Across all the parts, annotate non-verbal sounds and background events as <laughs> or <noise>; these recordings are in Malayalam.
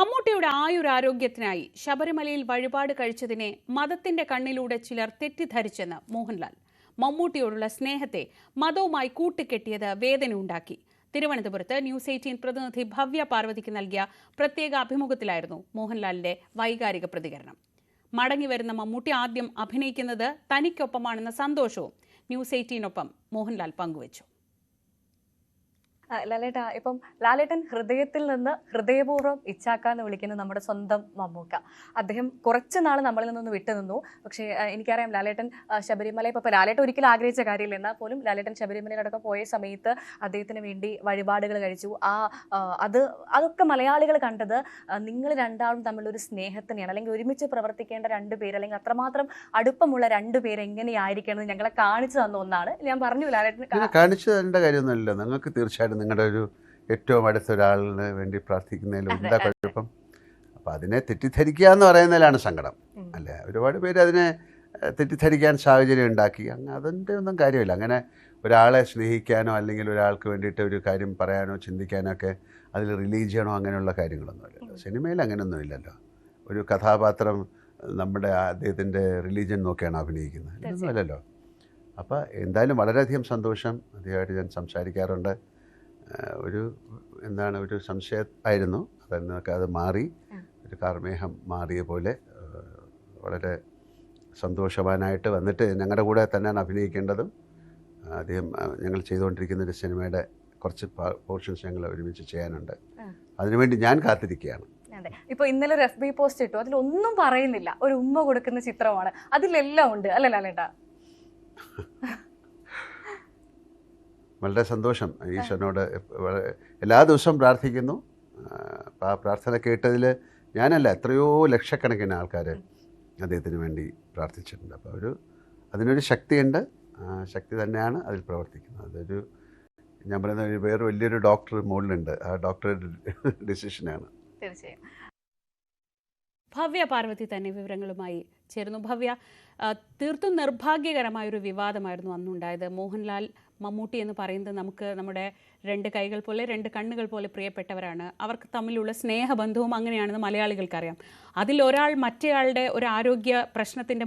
മമ്മൂട്ടിയുടെ ആയുരാരോഗ്യത്തിനായി ശബരിമലയിൽ വഴിപാട് കഴിച്ചതിനെ മതത്തിന്റെ കണ്ണിലൂടെ ചിലർ തെറ്റിദ്ധരിച്ചെന്ന് മോഹൻലാൽ. മമ്മൂട്ടിയോടുള്ള സ്നേഹത്തെ മതവുമായി കൂട്ടിക്കെട്ടിയത് വേദനയുണ്ടാക്കി. തിരുവനന്തപുരത്ത് ന്യൂസ് എയ്റ്റീൻ പ്രതിനിധി ഭവ്യ പാർവതിക്ക് നൽകിയ പ്രത്യേക അഭിമുഖത്തിലായിരുന്നു മോഹൻലാലിന്റെ വൈകാരിക പ്രതികരണം. മടങ്ങി വരുന്ന മമ്മൂട്ടി ആദ്യം അഭിനയിക്കുന്നത് തനിക്കൊപ്പമാണെന്ന സന്തോഷവും ന്യൂസ് എയ്റ്റീനൊപ്പം മോഹൻലാൽ പങ്കുവച്ചു. ലാലേട്ടാ ഇപ്പം ലാലേട്ടൻ ഹൃദയത്തിൽ നിന്ന് ഹൃദയപൂർവം ഇച്ചാക്കാന്ന് വിളിക്കുന്ന നമ്മുടെ സ്വന്തം മമ്മൂക്ക. അദ്ദേഹം കുറച്ച് നാൾ നമ്മളിൽ നിന്നൊന്ന് വിട്ടുനിന്നു പക്ഷേ എനിക്കറിയാം ലാലേട്ടൻ ശബരിമല ഇപ്പം ഇപ്പം ലാലേട്ടൻ ഒരിക്കലും ആഗ്രഹിച്ച കാര്യമില്ല. എന്നാൽ പോലും ലാലേട്ടൻ ശബരിമലയിലടക്കം പോയ സമയത്ത് അദ്ദേഹത്തിന് വേണ്ടി വഴിപാടുകൾ കഴിച്ചു. ആ അത് അതൊക്കെ മലയാളികൾ കണ്ടത് നിങ്ങൾ രണ്ടാളും തമ്മിലൊരു സ്നേഹത്തിനെയാണ്. അല്ലെങ്കിൽ ഒരുമിച്ച് പ്രവർത്തിക്കേണ്ട രണ്ട് പേര് അല്ലെങ്കിൽ അത്രമാത്രം അടുപ്പമുള്ള രണ്ട് പേര് എങ്ങനെയായിരിക്കണം എന്ന് ഞങ്ങളെ കാണിച്ചു തന്ന ഒന്നാണ്. ഞാൻ പറഞ്ഞു ലാലേട്ടൻ കാണിച്ചു തരേണ്ട കാര്യമൊന്നുമില്ല നിങ്ങൾക്ക് തീർച്ചയായിട്ടും നിങ്ങളുടെ ഒരു ഏറ്റവും അടുത്ത ഒരാളിന് വേണ്ടി പ്രാർത്ഥിക്കുന്നതിൽ അതെ, എന്താ. കുഴപ്പം? അപ്പം അതിനെ തെറ്റിദ്ധരിക്കുക എന്ന് പറയുന്നതിലാണ് സങ്കടം. അല്ലേ? ഒരുപാട് പേര് അതിനെ തെറ്റിദ്ധരിക്കാൻ സാഹചര്യം ഉണ്ടാക്കി. അങ്ങനെ അതിന്റെ ഒന്നും കാര്യമില്ല. അങ്ങനെ ഒരാളെ സ്നേഹിക്കാനോ അല്ലെങ്കിൽ ഒരാൾക്ക് വേണ്ടിയിട്ട് ഒരു കാര്യം പറയാനോ ചിന്തിക്കാനോ ഒക്കെ അതിൽ റിലീജ് ചെയ്യണോ അങ്ങനെയുള്ള കാര്യങ്ങളൊന്നുമില്ലല്ലോ സിനിമയിൽ അങ്ങനെയൊന്നും ഇല്ലല്ലോ. ഒരു കഥാപാത്രം നമ്മുടെ അദ്ദേഹത്തിന്റെ റിലീജിയൻ നോക്കിയാണ് അഭിനയിക്കുന്നത്. ഇതൊന്നും അല്ലല്ലോ അപ്പോൾ എന്തായാലും വളരെയധികം സന്തോഷം. അദ്ദേഹമായിട്ട് ഞാൻ സംസാരിക്കാറുണ്ട്. ഒരു എന്താണ് ഒരു സംശയം ആയിരുന്നു അതെന്നൊക്കെ അത് മാറി. ഒരു കാർമേഹം മാറിയ പോലെ വളരെ സന്തോഷവാനായിട്ട് വന്നിട്ട് ഞങ്ങളുടെ കൂടെ തന്നെയാണ് അഭിനയിക്കേണ്ടതും. ആദ്യം ഞങ്ങൾ ചെയ്തുകൊണ്ടിരിക്കുന്ന ഒരു സിനിമയുടെ കുറച്ച് പോർഷൻസ് ഞങ്ങൾ ഒരുമിച്ച് ചെയ്യാനുണ്ട്. അതിനുവേണ്ടി ഞാൻ കാത്തിരിക്കുകയാണ്. അതെ. ഇപ്പൊ ഇന്നലെ ഒരു എഫ് ബി പോസ്റ്റ് ഇട്ടു. അതിലൊന്നും പറയുന്നില്ല. ഒരു ഉമ്മ കൊടുക്കുന്ന ചിത്രമാണ്. അതിലെല്ലാം ഉണ്ട്. അല്ലല്ലോ ലാലേട്ടാ <laughs> വളരെ സന്തോഷം. ഈശ്വരനോട് എല്ലാ ദിവസവും പ്രാർത്ഥിക്കുന്നു. ആ പ്രാർത്ഥന കേട്ടതിൽ ഞാനല്ല എത്രയോ ലക്ഷക്കണക്കിന് ആൾക്കാർ അദ്ദേഹത്തിന് വേണ്ടി പ്രാർത്ഥിച്ചിട്ടുണ്ട്. അപ്പോൾ ഒരു അതിനൊരു ശക്തിയുണ്ട്. ശക്തി തന്നെയാണ് അതിൽ പ്രവർത്തിക്കുന്നത്. അതൊരു ഞാൻ പറയുന്ന വേറെ വലിയൊരു ഡോക്ടർ മുകളിലുണ്ട് ആ ഡോക്ടറുടെ <laughs> ഡിസിഷനാണ്. തീർച്ചയായും. ഭവ്യ പാർവതി തന്നെ വിവരങ്ങളുമായി ചേരുന്നു. ഭവ്യ തീർത്തും നിർഭാഗ്യകരമായ ഒരു വിവാദമായിരുന്നു അന്നുണ്ടായത്. മോഹൻലാൽ മമ്മൂട്ടി എന്ന് പറയുന്നത് നമുക്ക് നമ്മുടെ രണ്ട് കൈകൾ പോലെ രണ്ട് കണ്ണുകൾ പോലെ പ്രിയപ്പെട്ടവരാണ്. അവർക്ക് തമ്മിലുള്ള സ്നേഹബന്ധവും അങ്ങനെയാണെന്ന് മലയാളികൾക്കറിയാം. അതിൽ ഒരാൾ മറ്റേയാളുടെ ഒരു ആരോഗ്യ പ്രശ്നത്തിന്റെ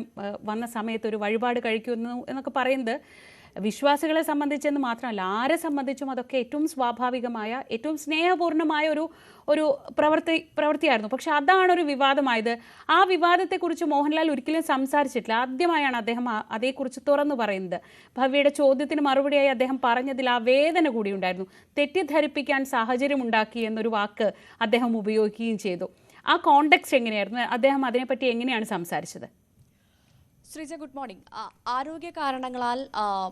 വന്ന സമയത്ത് ഒരു വഴിപാട് കഴിക്കുന്നു എന്നൊക്കെ പറയുന്നത് വിശ്വാസികളെ സംബന്ധിച്ചെന്ന് മാത്രമല്ല ആരെ സംബന്ധിച്ചും അതൊക്കെ ഏറ്റവും സ്വാഭാവികമായ ഏറ്റവും സ്നേഹപൂർണമായ ഒരു ഒരു പ്രവൃത്തി പ്രവൃത്തിയായിരുന്നു. പക്ഷെ അതാണ് ഒരു വിവാദമായത്. ആ വിവാദത്തെക്കുറിച്ച് മോഹൻലാൽ ഒരിക്കലും സംസാരിച്ചിട്ടില്ല. ആദ്യമായാണ് അദ്ദേഹം അതേക്കുറിച്ച് തുറന്നു പറയുന്നത്. ഭവ്യയുടെ ചോദ്യത്തിന് മറുപടിയായി അദ്ദേഹം പറഞ്ഞതിൽ ആ വേദന കൂടി ഉണ്ടായിരുന്നു. തെറ്റിദ്ധരിപ്പിക്കാൻ സാഹചര്യമുണ്ടാക്കി എന്നൊരു വാക്ക് അദ്ദേഹം ഉപയോഗിക്കുകയും ചെയ്തു. ആ കോണ്ടെക്സ്റ്റ് എങ്ങനെയായിരുന്നു? അദ്ദേഹം അതിനെപ്പറ്റി എങ്ങനെയാണ് സംസാരിച്ചത്? Sreeja good morning. ആരോഗ്യ കാരണങ്ങളാൽ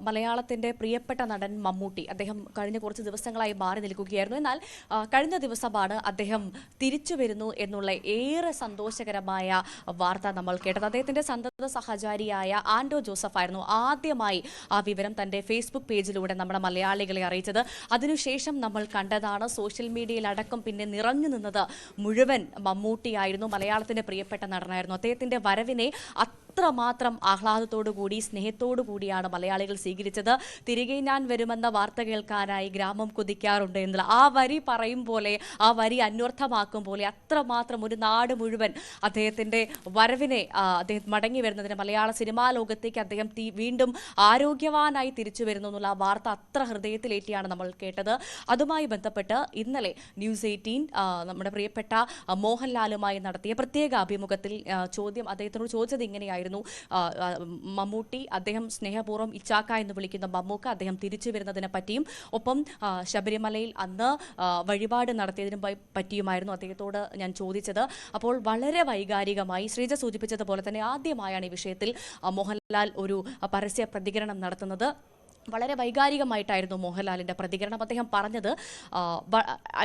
മലയാളത്തിന്റെ പ്രിയപ്പെട്ട നടൻ മമ്മൂട്ടി അദ്ദേഹം കഴിഞ്ഞ കുറച്ച് ദിവസങ്ങളായി മാറി നിൽക്കുകയായിരുന്നു. എന്നാൽ കഴിഞ്ഞ ദിവസമാണ് അദ്ദേഹം തിരിച്ചു വരുന്നു എന്നുള്ള ഏറെ സന്തോഷകരമായ വാർത്ത നമ്മൾ കേട്ടത്. അദ്ദേഹത്തിന്റെ സന്തത സഹചാരിയായ ആൻഡോ ജോസഫ് ആയിരുന്നു ആദ്യമായി ആ വിവരം തന്റെ ഫേസ്ബുക്ക് പേജിലൂടെ നമ്മുടെ മലയാളികളെ അറിയിച്ചത്. അതിനുശേഷം നമ്മൾ കണ്ടതാണ് സോഷ്യൽ മീഡിയയിൽ അടക്കം പിന്നെ നിറഞ്ഞു നിന്നത് മുഴുവൻ മമ്മൂട്ടിയായിരുന്നു. മലയാളത്തിന്റെ പ്രിയപ്പെട്ട നടനായിരുന്നു. അദ്ദേഹത്തിന്റെ വരവിനെ അത്രമാത്രം ആഹ്ലാദത്തോടു കൂടി സ്നേഹത്തോടു കൂടിയാണ് മലയാളികൾ സ്വീകരിച്ചത്? തിരികെ ഞാൻ വരുമെന്ന വാർത്ത കേൾക്കാനായി ഗ്രാമം കുതിക്കാറുണ്ട് എന്നുള്ള ആ വരി പറയും പോലെ ആ വരി അന്വർത്ഥമാക്കും പോലെ അത്രമാത്രം ഒരു നാട് മുഴുവൻ അദ്ദേഹത്തിന്റെ വരവിനെ അദ്ദേഹം മടങ്ങി വരുന്നതിന് മലയാള സിനിമാ ലോകത്തേക്ക് അദ്ദേഹം വീണ്ടും ആരോഗ്യവാനായി തിരിച്ചു വരുന്നു എന്നുള്ള ആ വാർത്ത അത്ര ഹൃദയത്തിലേറ്റിയാണ് നമ്മൾ കേട്ടത്. അതുമായി ബന്ധപ്പെട്ട് ഇന്നലെ ന്യൂസ് എയ്റ്റീൻ നമ്മുടെ പ്രിയപ്പെട്ട മോഹൻലാലുമായി നടത്തിയ പ്രത്യേക അഭിമുഖത്തിൽ ചോദ്യം അദ്ദേഹത്തിനോട് ചോദിച്ചത് ഇങ്ങനെയായിരുന്നു. ആ, മമ്മൂട്ടി അദ്ദേഹം സ്നേഹപൂർവം ഇച്ചാക്ക എന്ന് വിളിക്കുന്ന മമ്മൂക്ക അദ്ദേഹം തിരിച്ചു വരുന്നതിനെ പറ്റിയും ഒപ്പം ശബരിമലയിൽ അന്ന് വഴിപാട് നടത്തിയതിനെ പറ്റിയുമായിരുന്നു അദ്ദേഹത്തോട് ഞാൻ ചോദിച്ചത്. അപ്പോൾ വളരെ വൈകാരികമായി ശ്രീജ സൂചിപ്പിച്ചതുപോലെ തന്നെ ആദ്യമായാണ് ഈ വിഷയത്തിൽ മോഹൻലാൽ ഒരു പരസ്യ പ്രതികരണം നടത്തുന്നത്. വളരെ വൈകാരികമായിട്ടായിരുന്നു മോഹൻലാലിന്റെ പ്രതികരണം. അദ്ദേഹം പറഞ്ഞത്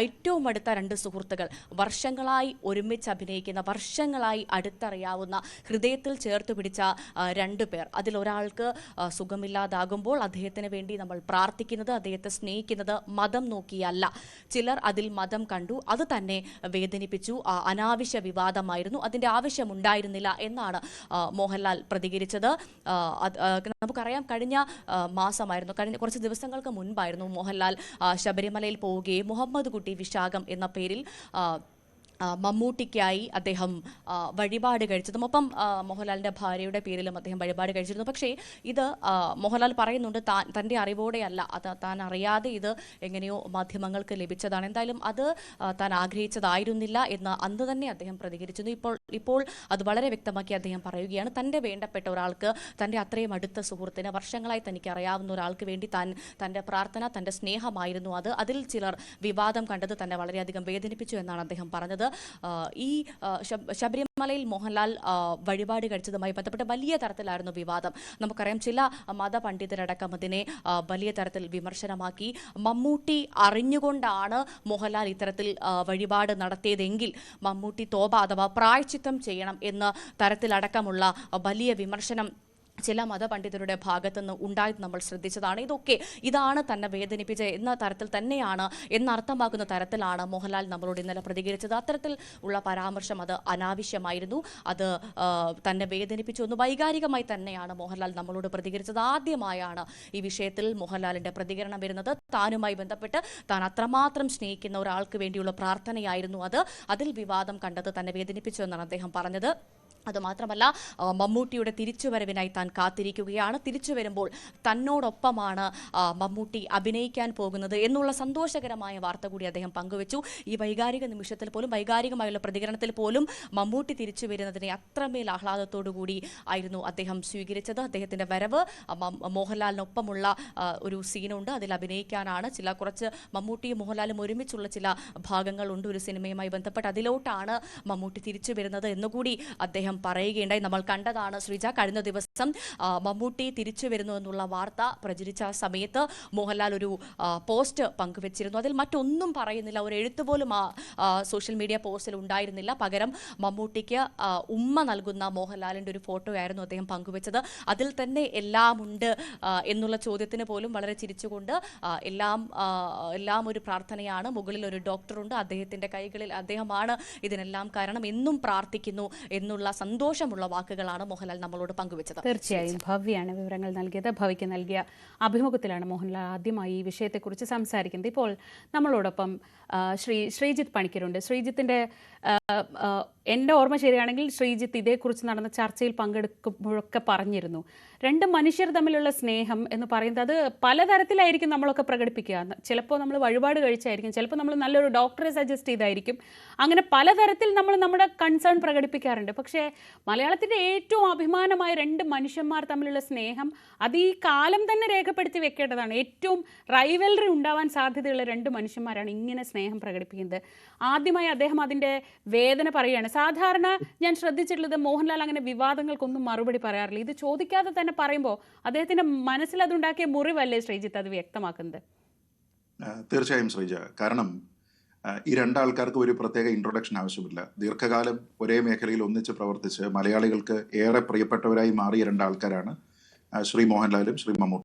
ഏറ്റവും അടുത്ത രണ്ട് സുഹൃത്തുക്കൾ വർഷങ്ങളായി ഒരുമിച്ച് അഭിനയിക്കുന്ന വർഷങ്ങളായി അടുത്തറിയാവുന്ന ഹൃദയത്തിൽ ചേർത്ത് പിടിച്ച രണ്ടു പേർ. അതിലൊരാൾക്ക് സുഖമില്ലാതാകുമ്പോൾ അദ്ദേഹത്തിന് വേണ്ടി നമ്മൾ പ്രാർത്ഥിക്കുന്നത് അദ്ദേഹത്തെ സ്നേഹിക്കുന്നത് മതം നോക്കിയല്ല. ചിലർ അതിൽ മതം കണ്ടു. അത് തന്നെ വേദനിപ്പിച്ചു. അനാവശ്യ വിവാദമായിരുന്നു. അതിന്റെ ആവശ്യമുണ്ടായിരുന്നില്ല എന്നാണ് മോഹൻലാൽ പ്രതികരിച്ചത്. നമുക്കറിയാം കഴിഞ്ഞ ആ, മാസമായിരുന്നു കഴിഞ്ഞ കുറച്ച് ദിവസങ്ങൾക്ക് മുൻപായിരുന്നു മോഹൻലാൽ ശബരിമലയിൽ പോവുകയും മുഹമ്മദ് കുട്ടി വിശാഖം എന്ന പേരിൽ മമ്മൂട്ടിക്കായി അദ്ദേഹം വഴിപാട് കഴിച്ചതും ഒപ്പം മോഹൻലാലിന്റെ ഭാര്യയുടെ പേരിലും അദ്ദേഹം വഴിപാട് കഴിച്ചിരുന്നു. പക്ഷേ ഇത് മോഹൻലാൽ പറയുന്നുണ്ട് താൻ തന്റെ അറിവോടെയല്ല. അത് താൻ അറിയാതെ ഇത് എങ്ങനെയോ മാധ്യമങ്ങൾക്ക് ലഭിച്ചതാണ്. എന്തായാലും അത് താൻ ആഗ്രഹിച്ചതായിരുന്നില്ല എന്ന് അന്ന് തന്നെ അദ്ദേഹം പ്രതികരിച്ചിരുന്നു. ഇപ്പോൾ ഇപ്പോൾ അത് വളരെ വ്യക്തമാക്കി അദ്ദേഹം പറയുകയാണ് തന്റെ വേണ്ടപ്പെട്ട ഒരാൾക്ക് തന്റെ അത്രയും അടുത്ത സുഹൃത്തിന് വർഷങ്ങളായി തനിക്ക് അറിയാവുന്ന ഒരാൾക്ക് വേണ്ടി താൻ തന്റെ പ്രാർത്ഥന തന്റെ സ്നേഹമായിരുന്നു അത്. അതിൽ ചിലർ വിവാദം കണ്ടത് തന്നെ വളരെയധികം വേദനിപ്പിച്ചു എന്നാണ് അദ്ദേഹം പറഞ്ഞത്. ഈ ശബരിമലയിൽ മോഹൻലാൽ വഴിപാട് കഴിച്ചതുമായി ബന്ധപ്പെട്ട് വലിയ തരത്തിലായിരുന്നു വിവാദം. നമുക്കറിയാം ചില മതപണ്ഡിതരടക്കം അതിനെ വലിയ തരത്തിൽ വിമർശനമാക്കി. മമ്മൂട്ടി അറിഞ്ഞുകൊണ്ടാണ് മോഹൻലാൽ ഇത്തരത്തിൽ വഴിപാട് നടത്തിയതെങ്കിൽ മമ്മൂട്ടി തോപ അഥവാ പ്രായച്ചിത്തം ചെയ്യണം എന്ന തരത്തിലടക്കമുള്ള വലിയ വിമർശനം ചില മതപണ്ഡിതരുടെ ഭാഗത്തുനിന്ന് ഉണ്ടായത് നമ്മൾ ശ്രദ്ധിച്ചതാണ്. ഇതൊക്കെ ഇതാണ് തന്നെ വേദനിപ്പിച്ച എന്ന തരത്തിൽ തന്നെയാണ് എന്നർത്ഥമാക്കുന്ന തരത്തിലാണ് മോഹൻലാൽ നമ്മളോട് ഇന്നലെ പ്രതികരിച്ചത്. അത്തരത്തിൽ ഉള്ള പരാമർശം അത് അനാവശ്യമായിരുന്നു. അത് തന്നെ വേദനിപ്പിച്ചു എന്ന് വൈകാരികമായി തന്നെയാണ് മോഹൻലാൽ നമ്മളോട് പ്രതികരിച്ചത്. ആദ്യമായാണ് ഈ വിഷയത്തിൽ മോഹൻലാലിന്റെ പ്രതികരണം വരുന്നത്. താനുമായി ബന്ധപ്പെട്ട് താൻ അത്രമാത്രം സ്നേഹിക്കുന്ന ഒരാൾക്ക് വേണ്ടിയുള്ള പ്രാർത്ഥനയായിരുന്നു അത്. അതിൽ വിവാദം കണ്ടത് തന്നെ വേദനിപ്പിച്ചു എന്നാണ് അദ്ദേഹം പറഞ്ഞത്. അതുമാത്രമല്ല മമ്മൂട്ടിയുടെ തിരിച്ചുവരവിനായി താൻ കാത്തിരിക്കുകയാണ്. തിരിച്ചു വരുമ്പോൾ തന്നോടൊപ്പമാണ് മമ്മൂട്ടി അഭിനയിക്കാൻ പോകുന്നത് എന്നുള്ള സന്തോഷകരമായ വാർത്ത കൂടി അദ്ദേഹം പങ്കുവച്ചു. ഈ വൈകാരിക നിമിഷത്തിൽ പോലും വൈകാരികമായുള്ള പ്രതികരണത്തിൽ പോലും മമ്മൂട്ടി തിരിച്ചു വരുന്നതിനെ അത്രമേൽ ആഹ്ലാദത്തോടു കൂടി ആയിരുന്നു അദ്ദേഹം സ്വീകരിച്ചത്. അദ്ദേഹത്തിന്റെ വരവ് മോഹൻലാലിനൊപ്പമുള്ള ഒരു സീനുണ്ട്. അതിൽ അഭിനയിക്കാനാണ് ചില കുറച്ച് മമ്മൂട്ടിയും മോഹൻലാലും ഒരുമിച്ചുള്ള ചില ഭാഗങ്ങളുണ്ട് ഒരു സിനിമയുമായി ബന്ധപ്പെട്ട്. അതിലോട്ടാണ് മമ്മൂട്ടി തിരിച്ചു വരുന്നത് എന്നുകൂടി അദ്ദേഹം പറയുകയുണ്ടായി. നമ്മൾ കണ്ടതാണ് ശ്രീജ കഴിഞ്ഞ ദിവസം മമ്മൂട്ടി തിരിച്ചു വരുന്നു എന്നുള്ള വാർത്ത പ്രചരിച്ച സമയത്ത് മോഹൻലാൽ ഒരു പോസ്റ്റ് പങ്കുവച്ചിരുന്നു. അതിൽ മറ്റൊന്നും പറയുന്നില്ല. ഒരു എഴുത്തുപോലും ആ, സോഷ്യൽ മീഡിയ പോസ്റ്റിൽ ഉണ്ടായിരുന്നില്ല. പകരം മമ്മൂട്ടിക്ക് ഉമ്മ നൽകുന്ന മോഹൻലാലിന്റെ ഒരു ഫോട്ടോ ആയിരുന്നു അദ്ദേഹം പങ്കുവച്ചത്. അതിൽ തന്നെ എല്ലാം ഉണ്ട് എന്നുള്ള ചോദ്യത്തിന് പോലും വളരെ ചിരിച്ചുകൊണ്ട് എല്ലാം എല്ലാം ഒരു പ്രാർത്ഥനയാണ്. മുകളിൽ ഒരു ഡോക്ടറുണ്ട്. അദ്ദേഹത്തിന്റെ കൈകളിൽ അദ്ദേഹമാണ് ഇതിനെല്ലാം കാരണം. എന്നും പ്രാർത്ഥിക്കുന്നു എന്നുള്ള സന്തോഷമുള്ള വാക്കുകളാണ് മോഹൻലാൽ നമ്മളോട് പങ്കുവച്ചത്. തീർച്ചയായും. ഭവ്യാണ് വിവരങ്ങൾ നൽകിയത്. ഭവിക്ക് നൽകിയ അഭിമുഖത്തിലാണ് മോഹൻലാൽ ആദ്യമായി ഈ വിഷയത്തെക്കുറിച്ച് സംസാരിക്കുന്നത്. ഇപ്പോൾ നമ്മളോടൊപ്പം ശ്രീ ശ്രീജിത്ത് പണിക്കരുണ്ട്. ശ്രീജിത്തിന്റെ എന്റെ ഓർമ്മ ശരിയാണെങ്കിൽ ശ്രീജിത്ത് ഇതേക്കുറിച്ച് നടന്ന ചർച്ചയിൽ പങ്കെടുക്കുമ്പോഴൊക്കെ പറഞ്ഞിരുന്നു. രണ്ട് മനുഷ്യർ തമ്മിലുള്ള സ്നേഹം എന്ന് പറയുന്നത് അത് പലതരത്തിലായിരിക്കും നമ്മളൊക്കെ പ്രകടിപ്പിക്കുക. ചിലപ്പോൾ നമ്മൾ വഴിപാട് കഴിച്ചായിരിക്കും ചിലപ്പോൾ നമ്മൾ നല്ലൊരു ഡോക്ടറെ സജസ്റ്റ് ചെയ്തായിരിക്കും. അങ്ങനെ പലതരത്തിൽ നമ്മൾ നമ്മുടെ കൺസേൺ പ്രകടിപ്പിക്കാറുണ്ട്. പക്ഷേ മലയാളത്തിന്റെ ഏറ്റവും അഭിമാനമായ രണ്ട് മനുഷ്യന്മാർ തമ്മിലുള്ള സ്നേഹം അത് ഈ കാലം തന്നെ രേഖപ്പെടുത്തി വെക്കേണ്ടതാണ്. ഏറ്റവും റൈവലറി ഉണ്ടാവാൻ സാധ്യതയുള്ള രണ്ട് മനുഷ്യന്മാരാണ് ഇങ്ങനെ സ്നേഹം പ്രകടിപ്പിക്കുന്നത്. ആദ്യമായി അദ്ദേഹം അതിന്റെ വേദന പറയുകയാണ് സാധാരണ ഞാൻ ശ്രദ്ധിച്ചിട്ടുള്ളത് മോഹൻലാൽ അങ്ങനെ വിവാദങ്ങൾക്കൊന്നും മറുപടി പറയാറില്ല. ഇത് ചോദിക്കാതെ തന്നെ പറയുമ്പോൾ അദ്ദേഹത്തിന്റെ മനസ്സിൽ അതുണ്ടാക്കിയ മുറിവല്ലേ ശ്രീജിത്ത് അത് വ്യക്തമാക്കുന്നത്? തീർച്ചയായും ശ്രീജ. കാരണം ഈ രണ്ടാൾക്കാർക്ക് ഒരു പ്രത്യേക ഇൻട്രൊഡക്ഷൻ ആവശ്യമില്ല. ദീർഘകാലം ഒരേ മേഖലയിൽ ഒന്നിച്ച് പ്രവർത്തിച്ച് മലയാളികൾക്ക് ഏറെ പ്രിയപ്പെട്ടവരായി മാറിയ രണ്ടാൾക്കാരാണ് ശ്രീ മോഹൻലാലും ശ്രീ മമ്മൂട്ടി.